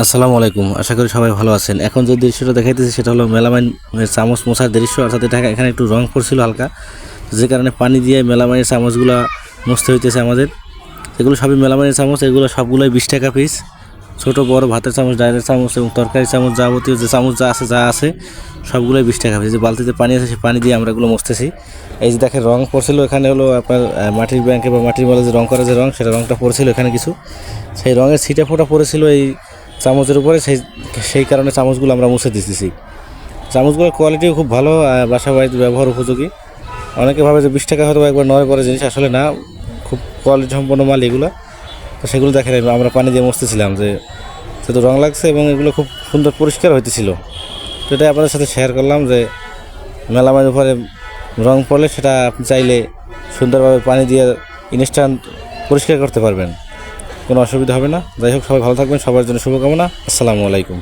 আসসালামু আলাইকুম। আশা করি সবাই ভালো আছেন। এখন যে দৃশ্যটা দেখাইতেছি সেটা হলো মেলামাইনের চামচ মশার দৃশ্য। অর্থাৎ এটা এখানে একটু রং পড়ছিল হালকা। যে কারণে পানি দিয়ে মেলামাইনের চামচগুলো মুছতে হইতেছে আমাদের। এগুলো সবই মেলামাইনের চামচ, এগুলো সবগুলোই বিশ টাকা পিস ছোট, বড়, ভাতের চামচ, ডাইরের চামচ এবং তরকারি চামচ যাবতীয় যে চামচ যা আছে যা আছে, সবগুলোই বিশ টাকা যে বালতিতে পানি আছে, সেই পানি দিয়ে আমরা এগুলো মুছতেছি। এই যে দেখেন রং পড়ছিল, এখানে হলো আপনার মাটির ব্যাংকে বা মাটির বলে যে রং করা যে রং, সেটা রংটা পড়ছিল এখানে কিছু। সেই রঙের ছিটে ফোটা পড়েছিল এই চামচের উপরে সেই সেই কারণে চামচগুলো আমরা মুছে দিতেছি। চামচগুলোর কোয়ালিটিও খুব ভালো বাসা বাড়িতে ব্যবহার উপযোগী। অনেকে ভাবে যে বিশ টাকা হয়তো একবার নয় পরে জিনিস, আসলে না, খুব কোয়ালিটি সম্পন্ন মাল এগুলো। তো সেগুলো দেখেন আমরা পানি দিয়ে মুছতেছিলাম যে সেটা রং লাগছে এবং এগুলো খুব সুন্দর পরিষ্কার হইতেছিল। তো এটাই আপনাদের সাথে শেয়ার করলাম যে মেলামাইয়ের উপরে রং পড়লে সেটা আপনি চাইলে সুন্দরভাবে পানি দিয়ে ইনস্ট্যান্ট পরিষ্কার করতে পারবেন। কোনো অসুবিধা হবে না। যাই হোক সবাই ভালো থাকবেন সবার জন্য শুভকামনা। আসসালামু আলাইকুম।